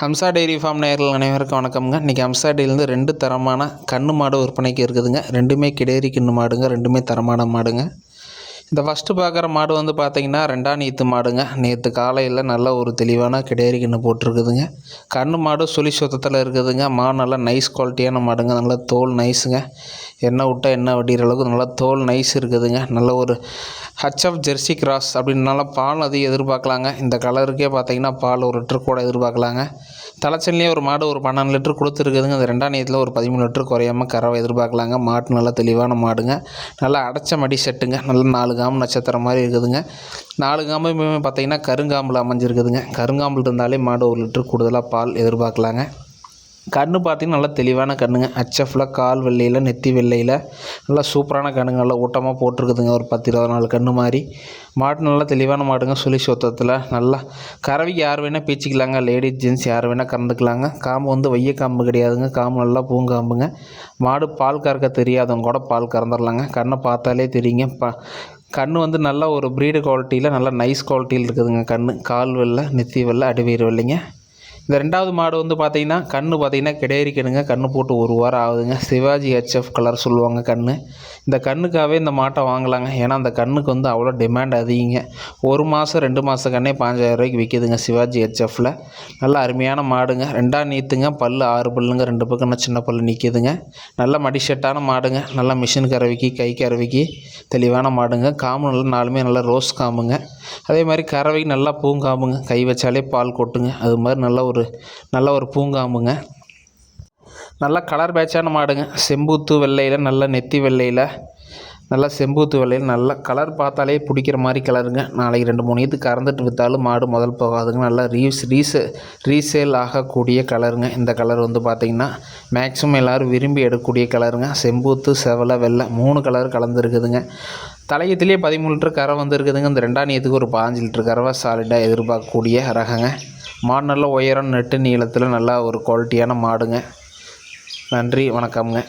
Hamza dairy farm நேயர்கள் அனைவருக்கும் வணக்கம்ங்க. இன்றைக்கி ஹம்சா டெய்ரிலேருந்து ரெண்டு தரமான கன்று மாடு விற்பனைக்கு இருக்குதுங்க. ரெண்டுமே கிடேரி கிண்ணு மாடுங்க. ரெண்டுமே தரமான மாடுங்க. இந்த ஃபஸ்ட்டு பார்க்குற மாடு வந்து பார்த்தீங்கன்னா ரெண்டாம் நீத்து மாடுங்க. நேற்று காலையில் நல்ல ஒரு தெளிவான கிடேரி கிண்ணு போட்டிருக்குதுங்க. கன்று மாடு சுழி சுத்தத்தில் இருக்குதுங்க. மாடு நல்லா நைஸ் குவாலிட்டியான மாடுங்க. நல்லா தோல் நைஸுங்க எண்ணெய் விட்டால் எண்ணெய் வடிகிற அளவுக்கு நல்லா தோல் நைஸ் இருக்குதுங்க. நல்ல ஒரு ஹச்எஃப் ஜெர்சி கிராஸ் அப்படின்னால பால் அதிகம் எதிர்பார்க்கலாங்க. இந்த கலருக்கே பார்த்தீங்கன்னா பால் ஒரு லிட்டர் கூட எதிர்பார்க்கலாங்க. தலைச்சல்லையே ஒரு மாடு ஒரு பன்னெண்டு லிட்டர் கொடுத்துருக்குதுங்க. அந்த ரெண்டாம் நேரத்தில் ஒரு பதிமூணு லிட்டர் குறையாமல் கறவை எதிர்பார்க்கலாங்க. மாட்டு நல்லா தெளிவான மாடுங்க. நல்லா அடைச்ச மடி செட்டுங்க. நல்லா நாலு காம்பு நட்சத்திரம் மாதிரி இருக்குதுங்க. நாலு காம்புமே பார்த்தீங்கன்னா கருங்காம்பில் அமைஞ்சிருக்குதுங்க. கருங்காம்பில் இருந்தாலே மாடு ஒரு லிட்டர் கூடுதலாக பால் எதிர்பார்க்கலாங்க. கன்று பார்த்தீங்கன்னா நல்லா தெளிவான கன்றுங்க ஹச்எஃப்ல கால் வெள்ளையில் நெத்தி வெள்ளையில். நல்லா சூப்பரான கண்ணுங்க. நல்லா ஊட்டமாக போட்டிருக்குதுங்க. ஒரு பத்து இருபது நாலு கன்று மாதிரி. மாடு நல்லா தெளிவான மாடுங்க. சுழி சொத்தத்தில். நல்லா கறவைக்கு யார் வேணால் பீச்சிக்கலாங்க. லேடிஸ் ஜென்ஸ் யார் வேணால் கறந்துக்கலாங்க. காம்பு வந்து வைய காம்பு கிடையாதுங்க. காம்பு நல்லா பூங்காம்புங்க. மாடு பால் கறக்க தெரியாதவங்க கூட பால் கறந்துடலாங்க கண்ணை பார்த்தாலே தெரியுங்க. ப கன்று வந்து நல்ல ஒரு ப்ரீடு குவாலிட்டியில் நல்லா நைஸ் குவாலிட்டியில் இருக்குதுங்க கன்று கால் வெள்ளை நெத்தி வெள்ளை அடிவயிறு வெள்ளைங்க. இந்த ரெண்டாவது மாடு வந்து பார்த்தீங்கன்னா கன்று பார்த்தீங்கன்னா கிடேரி கண்ணுங்க கன்று போட்டு ஒரு வாரம் ஆகுதுங்க. சிவாஜி ஹெச்எஃப் கலர் சொல்லுவாங்க கன்று இந்த கண்ணுக்காகவே இந்த மாட்டை வாங்கலாங்க. ஏன்னா அந்த கண்ணுக்கு வந்து அவ்வளோ டிமாண்ட் அதிகங்க. ஒரு மாதம் ரெண்டு மாத கண்ணே பாஞ்சாயிரம் ரூபாய்க்கு விற்கிதுங்க சிவாஜி ஹெச்எஃப்பில் நல்ல அருமையான மாடுங்க. ரெண்டாம் நீத்துங்க. பல் ஆறு பல்லுங்க. ரெண்டு பக்கம் சின்ன பல் நிற்கிதுங்க நல்ல மடிஷெட்டான மாடுங்க. நல்லா மிஷின் கறவைக்கு கை கறவைக்கு தெளிவான மாடுங்க. காம்பு நல்லா நாலுமே நல்லா ரோஸ் காம்புங்க. அதே மாதிரி கறவைக்கு நல்லா பூங்காம்புங்க கை வச்சாலே பால் கொட்டுங்க. அது மாதிரி நல்ல ஒரு நல்ல ஒரு பூங்காம்புங்க. நல்லா கலர் பேட்சான மாடுங்க. செம்பூத்து வெள்ளையில் நல்ல நெத்தி வெள்ளையில் நல்லா செம்பூத்து வெள்ளையில் நல்லா கலர் பார்த்தாலே பிடிக்கிற மாதிரி கலருங்க நாளைக்கு ரெண்டு மூணு இது கறந்துட்டு விற்றாலும் மாடு முதல் போகாதுங்க. நல்லா ரீஸ் ரீசே ரீசேல் ஆகக்கூடிய கலருங்க இந்த கலர் வந்து பார்த்திங்கன்னா மேக்ஸிமம் எல்லோரும் விரும்பி எடுக்கக்கூடிய கலருங்க செம்பூத்து செவலை வெள்ளை மூணு கலர் கலந்துருக்குதுங்க. தலையத்துலேயே பதிமூணு லிட்டர் கரை வந்துருக்குதுங்க இந்த ரெண்டாம் நீத்துக்கு ஒரு பாஞ்சு லிட்டர் கரவை சாலிடாக எதிர்பார்க்கக்கூடிய ரகங்க. மாடு நல்ல உயரம் நெட்டு நீளத்தில் நல்லா ஒரு குவாலிட்டியான மாடுங்க. நன்றி வணக்கம்ங்க.